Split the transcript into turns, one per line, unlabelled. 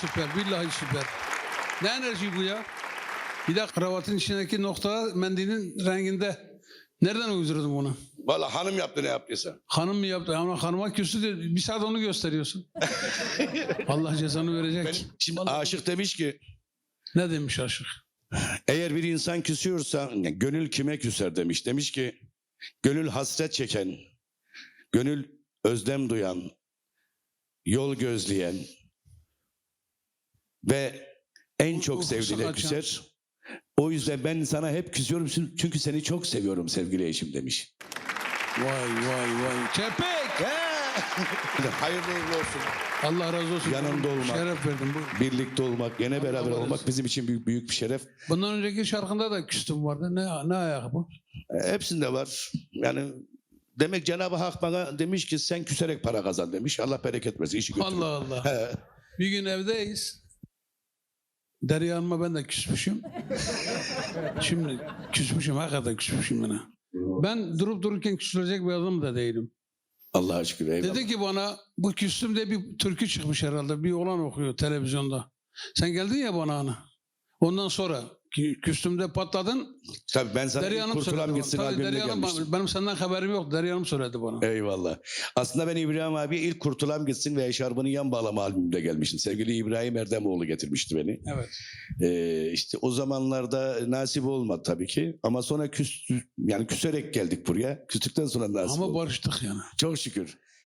süper. Billahi süper. Ne enerji bu ya? Bir de kravatın içindeki nokta mendilin renginde. Nereden uydurdun bunu?
Valla hanım yaptı ne yaptıysa.
Hanım mı yaptı? Ama hanıma küstü diyor. Bir saat onu gösteriyorsun. Allah cezanı verecek.
Benim, şimdi aşık demiş ki
Ne demiş aşık?
eğer bir insan küsüyorsa gönül kime küser demiş. Demiş ki gönül hasret çeken, gönül özlem duyan, yol gözleyen ve en çok sevdiğine küser. O yüzden ben sana hep küsüyorum çünkü seni çok seviyorum sevgili eşim demiş.
Vay vay vay. Çepek!
Hayırlı uğurlu olsun.
Allah razı olsun.
Yanımda olmak.
Şeref verdin. Bu.
Birlikte olmak, gene beraber
Allah
olmak
razı
bizim için büyük, büyük bir şeref.
Bundan önceki şarkında da küstüm vardı. Ne, ne ayak bu?
E, Hepsinde var. Yani demek Cenab-ı Hak bana demiş ki sen küserek para kazan demiş. Allah bereket versin. işi götür.
Allah Allah.
He.
Bir gün evdeyiz. Derya Hanım'a ben de küsmüşüm. Şimdi küsmüşüm, hakikaten küsmüşüm bana. Ben durup dururken küsülecek bir adam da değilim.
Allah'a şükür. Eyvallah.
Dedi ki bana bu küstüm de bir türkü çıkmış herhalde. Bir oğlan okuyor televizyonda. Sen geldin ya bana ana. Ondan sonra küstümde patladın.
Tabii ben sana
Derya Hanım bana.
gitsin
Tabii
albümüne
Derya Hanım,
gelmiştim.
benim senden haberim yok. Derya Hanım söyledi bana.
Eyvallah. Aslında ben İbrahim abi ilk Kurtulam Gitsin ve Eşarbını Yan Bağlama albümünde gelmiştim. Sevgili İbrahim Erdemoğlu getirmişti beni.
Evet.
Ee, işte o zamanlarda nasip olmadı tabii ki. Ama sonra küs, yani küserek geldik buraya. Küstükten sonra nasip
Ama
oldu.
barıştık yani.
Çok şükür.